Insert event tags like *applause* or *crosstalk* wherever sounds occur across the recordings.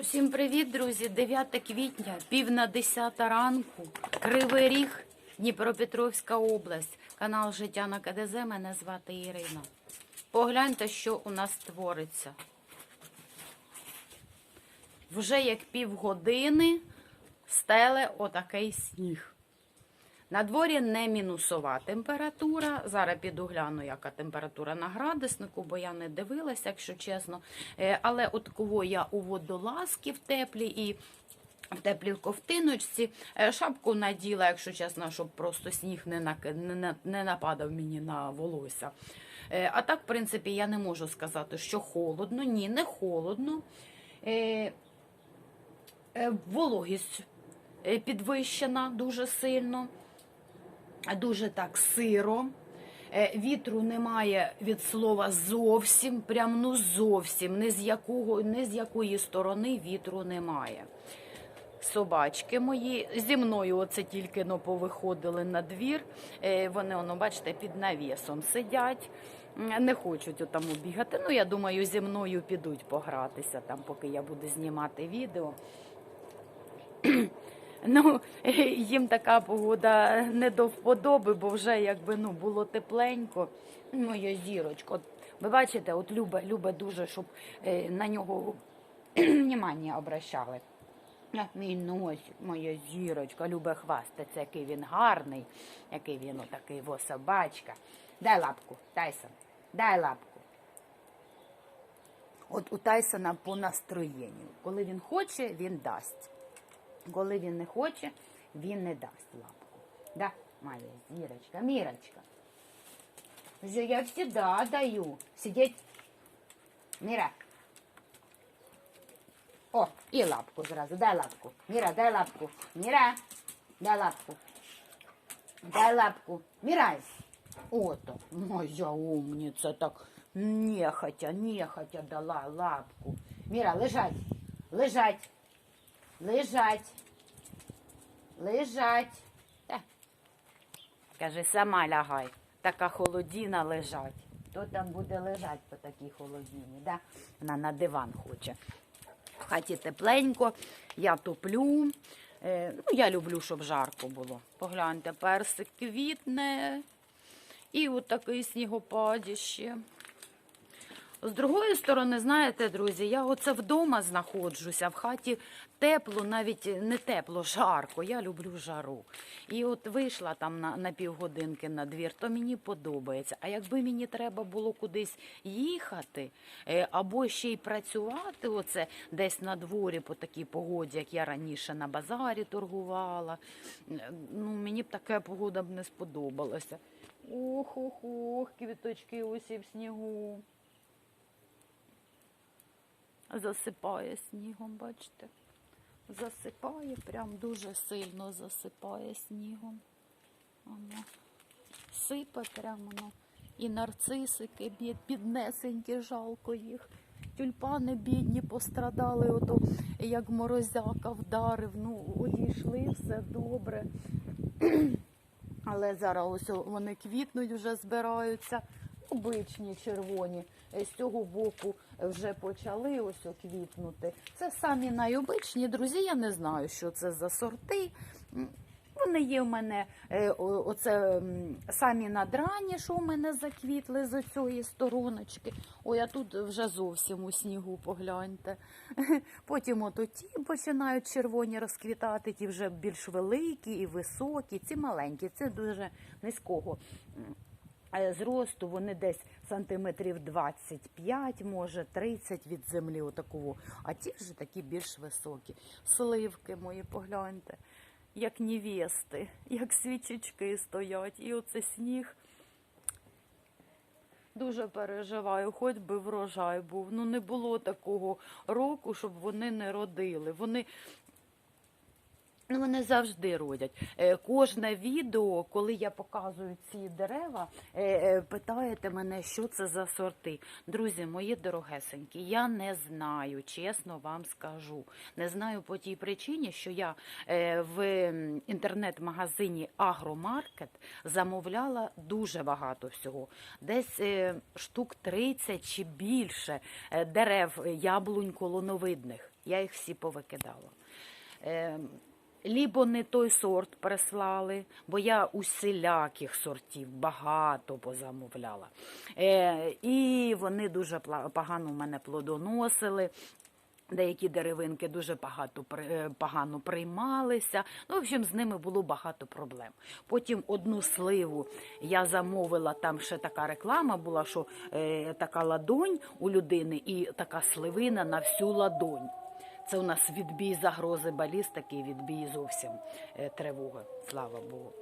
Усім привіт, друзі! 9 квітня, пів на 10 ранку, Кривий Ріг, Дніпропетровська область, канал Життя на КДЗ. Мене звати Ірина. Погляньте, що у нас твориться. Вже як півгодини стеле отакий сніг. На дворі не мінусова температура. Зараз піду гляну, яка температура на градуснику, бо я не дивилася, якщо чесно. Е, Але от кого я у водолазки в теплі і в теплій ковтиночці. Е, Шапку наділа, якщо чесно, щоб просто сніг не, на- не нападав мені на волосся. Е, А так, в принципі, я не можу сказати, що холодно. Ні, не холодно. Вологість підвищена дуже сильно дуже так сиро. Е, Вітру немає від слова зовсім, прям ну зовсім, ні з, якого, ні з якої сторони вітру немає. Собачки мої зі мною оце тільки но повиходили на двір. Е, Вони, воно, бачите, під навісом сидять, не хочуть отам бігати. Ну, я думаю, зі мною підуть погратися там, поки я буду знімати відео. Ну, *laughs* їм така погода не до вподоби, бо вже якби ну було тепленько. Моя зірочка. От, ви бачите, от любе, любе дуже, щоб е, на нього *clears throat* внимання обращали. Мій носик, моя зірочка, любе хвастаться, який він гарний, який він отакий во собачка. Дай лапку, Тайсон, дай лапку. От у Тайсона по настроєнню. Коли він хоче, він дасть. Коли він не хоче, він не дасть лапку. Да, моя зірочка, мірочка. Я всегда даю. Сидеть. Міра. О, і лапку зразу. Дай лапку. Міра, дай лапку. Міра, дай лапку. Дай лапку. Мірай. Ото, моя умниця так нехотя, нехотя дала лапку. Міра, лежать, лежать. Лежать. Лежать. Та. Каже, сама лягай. Така холодіна лежать. Хто там буде лежать по такій холодіні? Да? Вона на диван хоче. В хаті тепленько, я топлю. Е, ну, я люблю, щоб жарко було. Погляньте, персик квітне. І от такий снігопадіще. З другої сторони, знаєте, друзі, я оце вдома знаходжуся, в хаті тепло, навіть не тепло, жарко. Я люблю жару. І от вийшла там на, на півгодинки на двір, то мені подобається. А якби мені треба було кудись їхати, е, або ще й працювати, оце десь на дворі по такій погоді, як я раніше на базарі торгувала, е, ну мені б така погода б не сподобалася. Ох, ох, ох, квіточки усі в снігу. Засипає снігом, бачите? Засипає, прям дуже сильно засипає снігом. Воно сипе прямо воно. І нарцисики бід, піднесенькі, жалко їх. Тюльпани бідні пострадали, ото як морозяка вдарив. Ну, одійшли, все добре. *clears throat* Але зараз ось вони квітнуть, вже збираються. Обичні червоні. Е, З цього боку вже почали ось квітнути. Це самі найобичні, друзі. Я не знаю, що це за сорти. Вони є в мене е, оце самі надрані, що в мене заквітли з цієї стороночки. Ой, а тут вже зовсім у снігу погляньте. *laughs* Потім от ті починають червоні розквітати, ті вже більш великі і високі, ці маленькі, це дуже низького. Зросту вони десь сантиметрів 25, може 30 від землі, отакого. А ті вже такі більш високі. Сливки мої, погляньте, як невести, як свічечки стоять. І оце сніг. Дуже переживаю, хоч би врожай був. Ну не було такого року, щоб вони не родили. Вони Ну, вони завжди родять. Е, Кожне відео, коли я показую ці дерева, е, е, питаєте мене, що це за сорти. Друзі, мої дорогесенькі, я не знаю, чесно вам скажу. Не знаю по тій причині, що я в інтернет-магазині Агромаркет замовляла дуже багато всього. Десь штук 30 чи більше дерев яблунь колоновидних. Я їх всі повикидала. Лібо не той сорт прислали, бо я усіляких сортів багато позамовляла. Е, і вони дуже погано в мене плодоносили. Деякі деревинки дуже багато е, погано приймалися. Ну, в общем, з ними було багато проблем. Потім одну сливу я замовила, там ще така реклама була, що е, така ладонь у людини і така сливина на всю ладонь. Це у нас відбій загрози балістики, і відбій зовсім е, тривоги, слава Богу.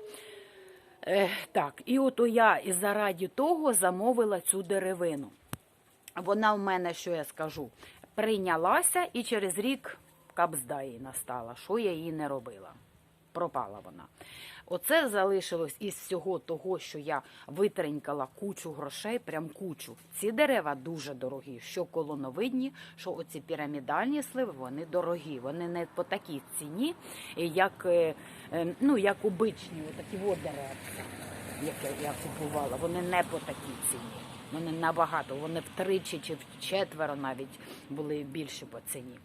Е, так, і от я і зараді того замовила цю деревину. Вона в мене, що я скажу, прийнялася і через рік капзда їй настала. Що я її не робила? Пропала вона. Оце залишилось із всього того, що я витринькала кучу грошей, прям кучу. Ці дерева дуже дорогі. Що колоновидні, що оці пірамідальні сливи, вони дорогі. Вони не по такій ціні, як, е, е, ну, як обичні, отакі от дерева, які я купувала. Вони не по такій ціні. Вони набагато, вони втричі чи вчетверо навіть були більше по ціні.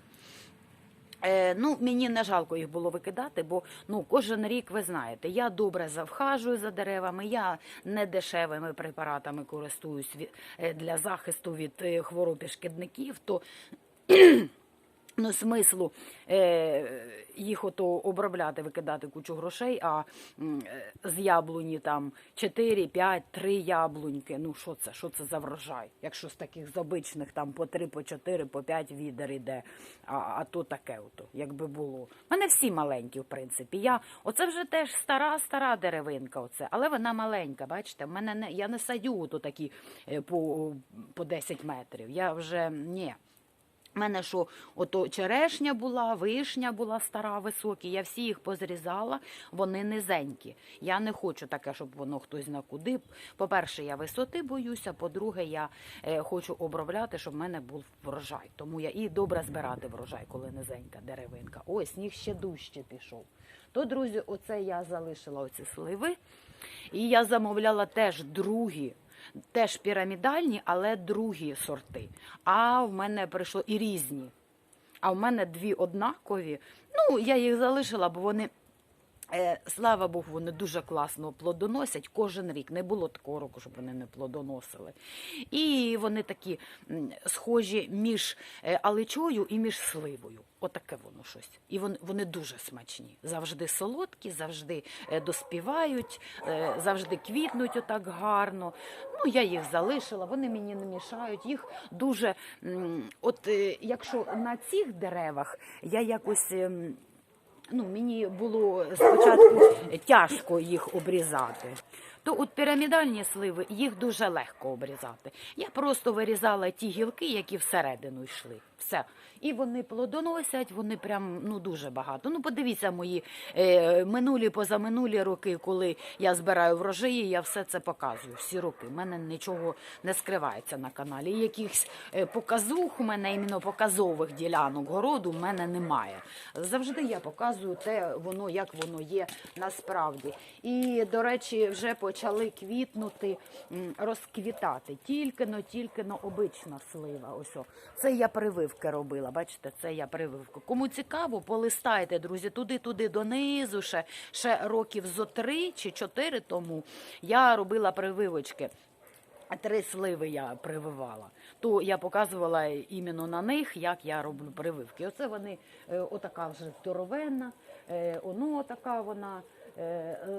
Е, ну, мені не жалко їх було викидати, бо ну кожен рік ви знаєте, я добре завхажую за деревами, я не дешевими препаратами користуюсь е, для захисту від е, хвороб і шкідників, то Ну, смислу е, їх ото обробляти, викидати кучу грошей, а е, з яблуні там 4, 5, 3 яблуньки. Ну, що це? Що це за врожай? Якщо з таких з там по 3, по 4, по 5 відер іде, а, а то таке ото, якби було. У мене всі маленькі, в принципі. Я, оце вже теж стара, стара деревинка, оце, але вона маленька, бачите, в мене не, я не садю ото такі е, по, по 10 метрів. Я вже ні. У мене що, ото черешня була, вишня була стара, високі. Я всі їх позрізала, вони низенькі. Я не хочу таке, щоб воно хтось на куди. По-перше, я висоти боюся. По-друге, я е, хочу обробляти, щоб в мене був врожай. Тому я і добре збирати врожай, коли низенька деревинка. Ой, сніг ще дужче пішов. То, друзі, оце я залишила оці сливи. І я замовляла теж другі теж пірамідальні, але другі сорти. А в мене прийшло і різні. А в мене дві однакові. Ну, я їх залишила, бо вони. Е, Слава Богу, вони дуже класно плодоносять кожен рік. Не було такого року, щоб вони не плодоносили. І вони такі схожі між е, аличою і між сливою. Отаке воно щось. І вони, вони дуже смачні. Завжди солодкі, завжди е, доспівають, завжди квітнуть отак гарно. Ну, я їх залишила, вони мені не мішають. Їх дуже. От якщо на цих деревах я якось. Ну, мені було спочатку тяжко їх обрізати. То от пірамідальні сливи їх дуже легко обрізати. Я просто вирізала ті гілки, які всередину йшли. Все. І вони плодоносять, вони прям ну дуже багато. Ну, подивіться мої е, минулі позаминулі роки, коли я збираю врожаї, я все це показую. Всі роки. У мене нічого не скривається на каналі. Якихось е, показух у мене іменно показових ділянок городу в мене немає. Завжди я показую те, воно як воно є насправді. І, до речі, вже почали квітнути, розквітати. Тільки-но, тільки-но обична слива. Ось о. Це я прививки робила. Бачите, це я прививку. Кому цікаво, полистайте, друзі, туди-туди донизу. Ще, ще років зо три чи чотири тому я робила прививочки. Три сливи я прививала. То я показувала іменно на них, як я роблю прививки. Оце вони е, отака вже здоровенна, е, оно така вона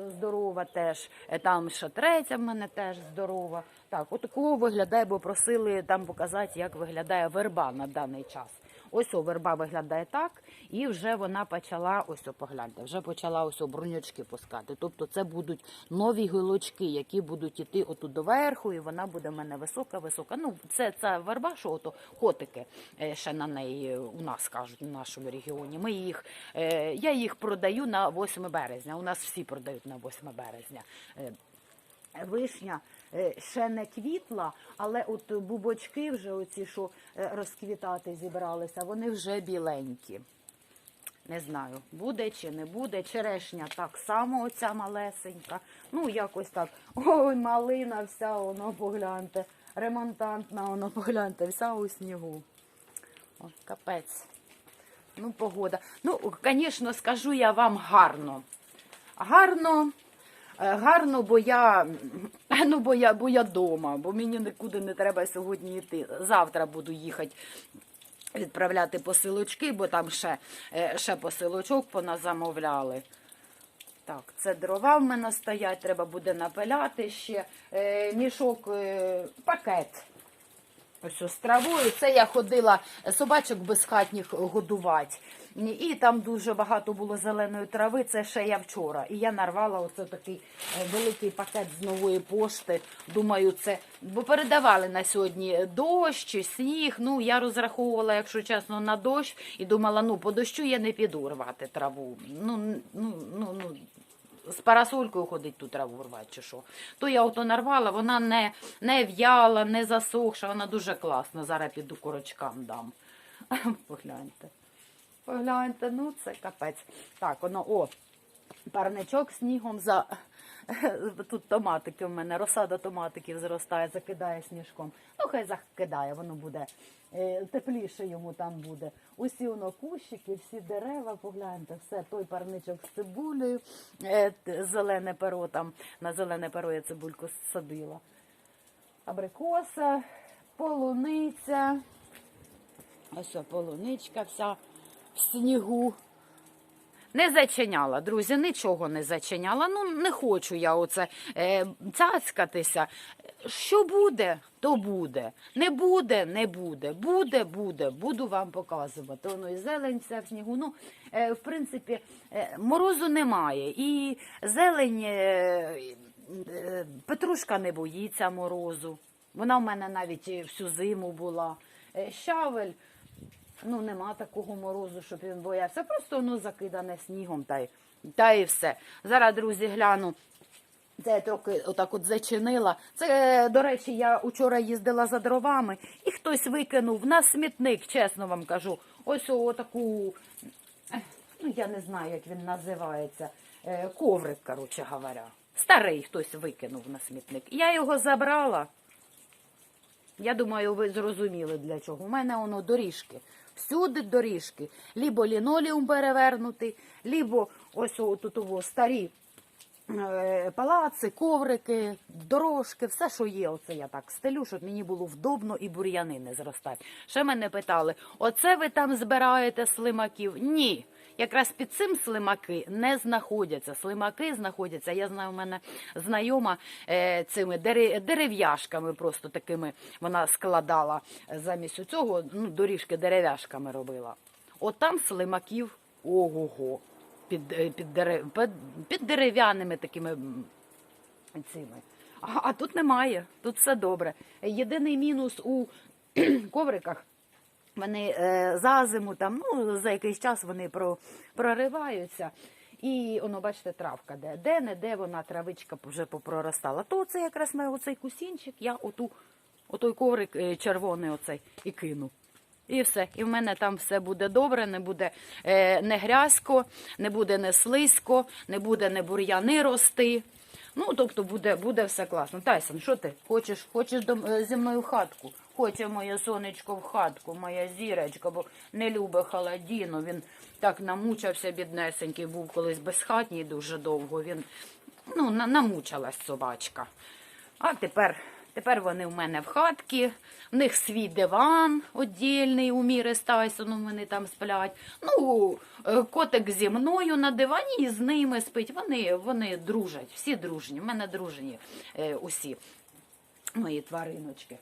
здорова теж. Е, Там ще третя в мене теж здорова. Так, отакого виглядає, бо просили там показати, як виглядає верба на даний час. Ось верба виглядає так, і вже вона почала, ось о, погляньте, вже почала ось о, бруньочки пускати. Тобто це будуть нові гілочки, які будуть іти отут доверху, і вона буде в мене висока-висока. Ну, це ця верба, що ото котики е, ще на неї е, у нас кажуть, в нашому регіоні. Ми їх, е, я їх продаю на 8 березня. У нас всі продають на 8 березня. Вишня ще не квітла, але от бубочки вже оці, що е, розквітати зібралися, вони вже біленькі. Не знаю, буде чи не буде. Черешня так само, оця малесенька. Ну, якось так. Ой, малина вся, воно погляньте. Ремонтантна, воно погляньте, вся у снігу. О, капець. Ну, погода. Ну, звісно, скажу я вам гарно. Гарно, е, гарно, бо я, ну, бо я, бо я дома, бо мені нікуди не треба сьогодні йти. Завтра буду їхати відправляти посилочки, бо там ще, е, ще посилочок поназамовляли. Так, це дрова в мене стоять, треба буде напиляти ще. Е, мішок, е, пакет. Ось з травою. Це я ходила собачок безхатніх годувати. І там дуже багато було зеленої трави. Це ще я вчора. І я нарвала оце такий е, великий пакет з нової пошти. Думаю, це бо передавали на сьогодні дощ, сніг. Ну я розраховувала, якщо чесно, на дощ і думала, ну по дощу я не піду рвати траву. Ну ну ну ну з парасолькою ходить ту траву рвати чи що. То я ото нарвала, вона не, не в'яла, не засохша, вона дуже класна. Зараз піду корочкам дам. *laughs* Погляньте. Погляньте, ну це капець. Так, воно, о, парничок снігом за. *laughs* Тут томатики в мене, розсада томатиків зростає, закидає сніжком. Ну, хай закидає, воно буде е, тепліше йому там буде. Усі воно кущики, всі дерева, погляньте, все, той парничок з цибулею, е, зелене перо там, на зелене перо я цибульку садила. Абрикоса, полуниця. Ось полуничка вся в снігу. Не зачиняла, друзі, нічого не зачиняла. Ну, не хочу я оце е, цяцькатися. Що буде, то буде. Не буде, не буде. Буде, буде. Буду вам показувати. Воно і зелень вся в снігу. Ну, е, в принципі, е, морозу немає. І зелень, е, е, Петрушка не боїться морозу. Вона в мене навіть всю зиму була. Е, щавель. Ну, нема такого морозу, щоб він боявся. Просто воно закидане снігом та й, та й все. Зараз, друзі, гляну. Це трохи отак от зачинила. Це, е, до речі, я учора їздила за дровами, і хтось викинув на смітник, чесно вам кажу. Ось отаку, ну я не знаю, як він називається. е, Коврик, коротше говоря. Старий хтось викинув на смітник. Я його забрала. Я думаю, ви зрозуміли для чого. У мене воно доріжки. Всюди доріжки. Лібо лінолеум перевернутий, лібо ось тут старі е, палаци, коврики, дорожки, все, що є, оце я так стелю, щоб мені було вдобно і бур'яни не зростати. Ще мене питали: оце ви там збираєте слимаків? Ні. Якраз під цим слимаки не знаходяться. Слимаки знаходяться. Я знаю, у мене знайома е, цими дерев'яшками, просто такими вона складала замість цього, ну, доріжки дерев'яшками робила. От там слимаків ого-го. Під, е, під, дерев, під, під дерев'яними такими цими. А, а тут немає, тут все добре. Єдиний мінус у ковриках. Вони е, за зиму там, ну, за якийсь час вони про, прориваються. І воно, бачите, травка де. Де не де вона травичка вже попроростала. То це якраз на оцей кусінчик, я оту, отой коврик е, червоний оцей і кину. І все. І в мене там все буде добре, не буде е, не грязько, не буде не слизько, не буде не бур'яни рости. Ну, тобто буде, буде все класно. Тайсон, що ти? Хочеш, хочеш до, е, зі мною в хатку? Хоче моє сонечко в хатку, моя зірочка, бо не любить холодіну. Він так намучався, біднесенький, був колись безхатній дуже довго. Він ну, на- намучилась собачка. А тепер, тепер вони в мене в хатці, в них свій диван віддільний у міри з Тайсоном, вони там сплять. Ну, е, котик зі мною на дивані і з ними спить. Вони, вони дружать, всі дружні. В мене дружні е, усі мої твариночки.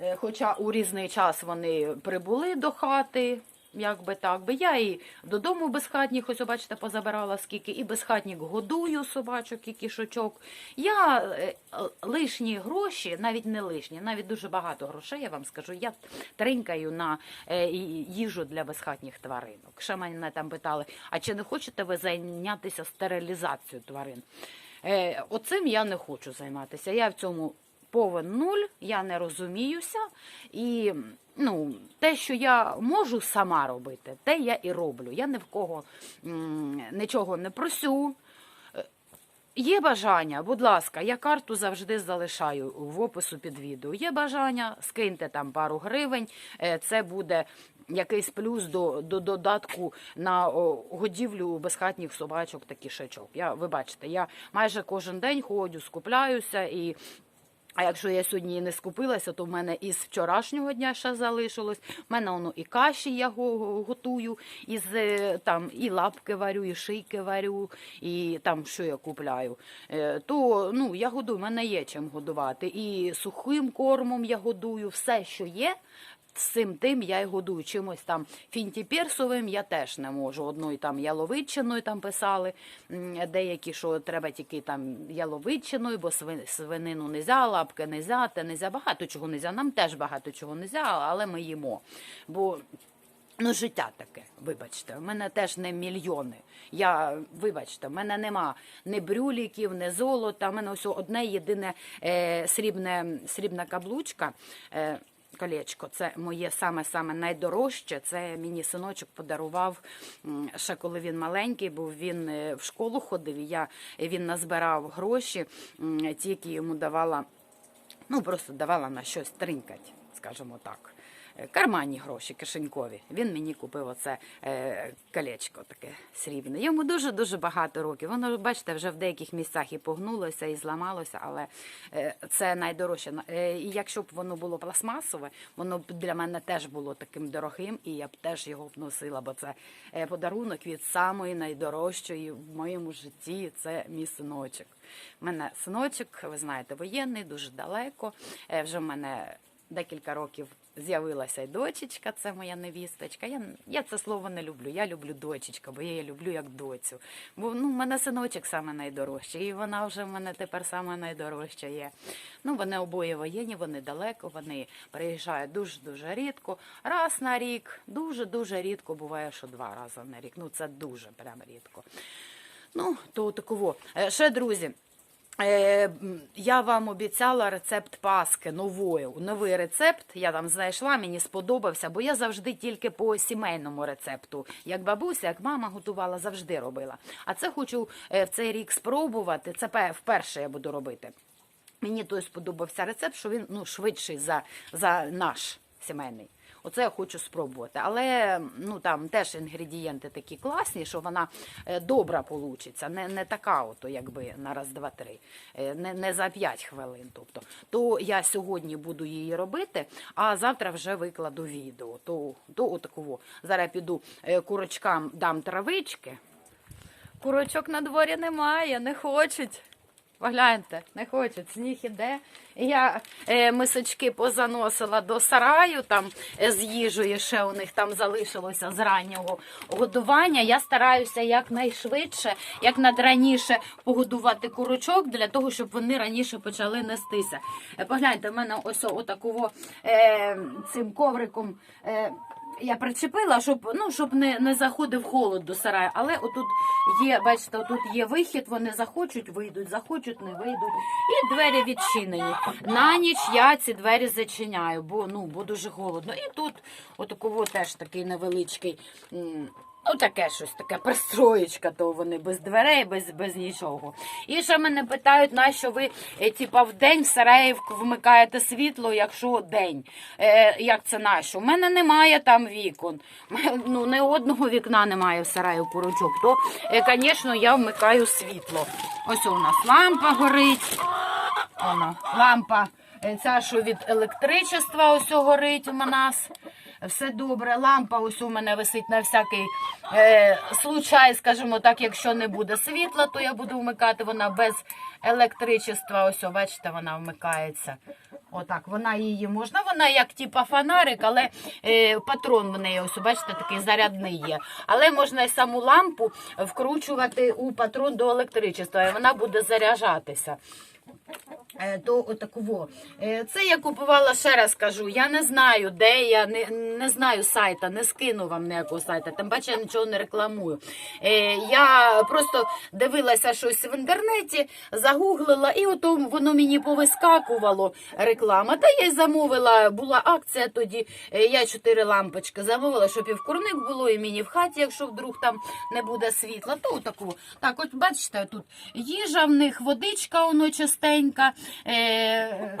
Е, Хоча у різний час вони прибули до хати, як би так би. Я і додому безхатніх, ось бачите, позабирала скільки, і безхатніх годую собачок і кішочок. Я е, лишні гроші, навіть не лишні, навіть дуже багато грошей, я вам скажу, я тринькаю на е, їжу для безхатніх тваринок. Ще мене там питали, а чи не хочете ви зайнятися стерилізацією тварин? Оцим я не хочу займатися. Я в цьому повен нуль, я не розуміюся. І ну, те, що я можу сама робити, те я і роблю. Я ні в кого нічого не просю. Е, Є бажання, будь ласка, я карту завжди залишаю в опису під відео. Є бажання, скиньте там пару гривень, е, це буде якийсь плюс до, до додатку на годівлю безхатніх собачок та кішечок. Я, ви бачите, я майже кожен день ходжу, скупляюся і. А якщо я сьогодні не скупилася, то в мене із вчорашнього дня ще залишилось. У мене воно і каші я готую, із е, там і лапки варю, і шийки варю, і там що я купляю. Е, То ну я годую, в мене є чим годувати. І сухим кормом я годую, все, що є. Цим тим я й годую чимось там фінтіперсовим я теж не можу. Одною там яловичиною там писали деякі, що треба тільки там яловичиною, бо свинину не можна, лапки не можна, те не можна, багато чого не можна. Нам теж багато чого не можна, але ми їмо. Бо Ну, життя таке, вибачте, в мене теж не мільйони. Я, вибачте, в мене нема ні брюліків, ні золота. В мене ось одне єдине е, срібне, срібна каблучка. Е, Колечко, це моє саме-саме найдорожче. Це мені синочок подарував ще коли він маленький був. Він е, в школу ходив. і Я він назбирав гроші, ті, які йому давала ну просто давала на щось тринкать, скажімо так. Карманні гроші, кишенькові. Він мені купив оце е, колечко таке срібне. Йому дуже-дуже багато років. Воно, бачите, вже в деяких місцях і погнулося, і зламалося, але е, це найдорожче. На- е, І якщо б воно було пластмасове, воно б для мене теж було таким дорогим, і я б теж його б носила, бо це подарунок від самої найдорожчої в моєму житті. Це мій синочок. У мене синочок, ви знаєте, воєнний, дуже далеко. Вже в мене декілька років з'явилася й дочечка, це моя невісточка. Я, я це слово не люблю. Я люблю дочечка, бо я її люблю як доцю. Бо ну, в мене синочок саме найдорожчий, і вона вже в мене тепер саме найдорожча є. Ну, вони обоє воєнні, вони далеко, вони приїжджають дуже-дуже рідко. Раз на рік, дуже-дуже рідко буває, що два рази на рік. Ну, це дуже прям рідко. Ну, то таково. Е, Ще, друзі, я вам обіцяла рецепт паски новою. Новий рецепт я там знайшла, мені сподобався, бо я завжди тільки по сімейному рецепту. Як бабуся, як мама готувала, завжди робила. А це хочу е, в цей рік спробувати. Це вперше я буду робити. Мені той сподобався рецепт, що він ну, швидший за, за наш сімейний. Оце я хочу спробувати. Але ну там теж інгредієнти такі класні, що вона е, добра получиться. Не, не така, ото, якби на раз, два, три, Е, не, не за 5 хвилин. Тобто, то я сьогодні буду її робити, а завтра вже викладу відео. То, то отаково. Зараз я піду е, курочкам дам травички. Курочок на дворі немає, не хочуть. Погляньте, не хочуть, сніг іде. Я е, мисочки позаносила до сараю, там е, з їжею ще у них там залишилося з раннього годування. Я стараюся якнайшвидше, як надраніше погодувати курочок для того, щоб вони раніше почали нестися. Е, погляньте, в мене ось отакого е, цим ковриком. Е, я причепила, щоб ну щоб не, не заходив холод до сараю. Але отут є, бачите, тут є вихід, вони захочуть, вийдуть, захочуть, не вийдуть. І двері відчинені. На ніч я ці двері зачиняю, бо ну бо дуже холодно. І тут отакого теж такий невеличкий. Ну, таке щось, таке пристроєчка, то вони без дверей, без, без нічого. І ще мене питають, нащо ви е, типа в день в сараї вмикаєте світло, якщо день. Е, як це нащо? У мене немає там вікон. Ну, не одного вікна немає в сараї у курочок. То, е, звісно, я вмикаю світло. Ось у нас лампа горить. Воно, лампа, е, ця, що від електричества ось горить у нас. Все добре. Лампа ось у мене висить на всякий е, случай, скажімо так, якщо не буде світла, то я буду вмикати вона без електричества. Ось, о, бачите, вона вмикається. Отак, вона її можна, вона як типа фонарик, але е, патрон в неї, ось, бачите, такий зарядний є. Але можна і саму лампу вкручувати у патрон до електричества, і вона буде заряджатися. Е, То отаково. Е, Це я купувала ще раз кажу. Я не знаю, де я не, не знаю сайта, не скину вам ніякого сайта. Тим паче я нічого не рекламую. Е, Я просто дивилася щось в інтернеті, загуглила, і ото воно мені повискакувало реклама. Та я й замовила, була акція тоді. е, Я чотири лампочки замовила, щоб і в курник було, і мені в хаті, якщо вдруг там не буде світла. То отаку. Так, от бачите, тут їжа в них, водичка воно частенька. Е,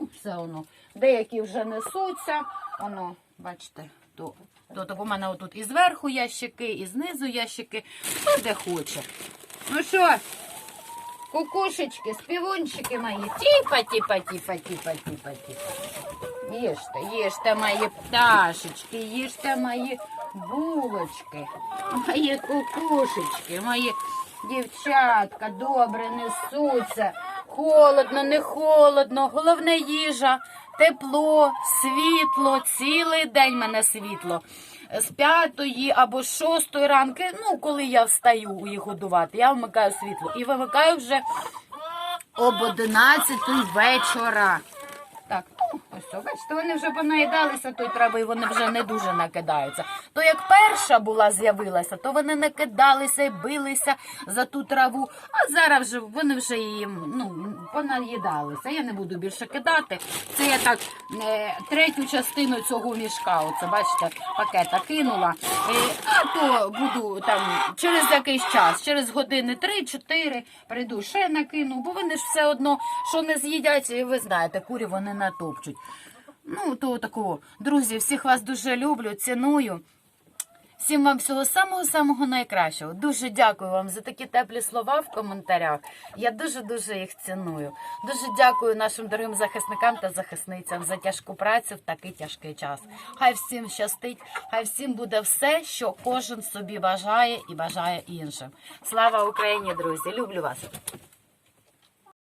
ну, все воно. Деякі вже несуться. Воно, бачите, То, то так у мене отут і зверху ящики, і знизу ящики, хто де хоче. Ну що, кукушечки, співунчики мої, тіпа, тіпа, тіпа, тіпа, тіпа, тіпа. Їжте, їжте мої пташечки, їжте мої булочки, мої кукушечки, мої дівчатка добре несуться. Холодно, не холодно, головне їжа, тепло, світло, цілий день мене світло. З п'ятої або шостої ранки, ну коли я встаю їх годувати, я вмикаю світло і вимикаю вже об 11 вечора. Так, ну, ось бачите, вони вже понаїдалися тої трави, і вони вже не дуже накидаються. То як перша була з'явилася, то вони накидалися і билися за ту траву, а зараз вже вони вже її ну, понаїдалися. Я не буду більше кидати. Це я так е, третю частину цього мішка, оце бачите, пакета кинула. Е, а то буду там через якийсь час, через години 3-4 прийду, ще накину, бо вони ж все одно, що не з'їдять, ви знаєте, курі вони натопчуть. Ну, то такого. Друзі, всіх вас дуже люблю, ціную. Всім вам всього самого-самого найкращого. Дуже дякую вам за такі теплі слова в коментарях. Я дуже-дуже їх ціную. Дуже дякую нашим дорогим захисникам та захисницям за тяжку працю в такий тяжкий час. Хай всім щастить, хай всім буде все, що кожен собі бажає і бажає іншим. Слава Україні, друзі! Люблю вас!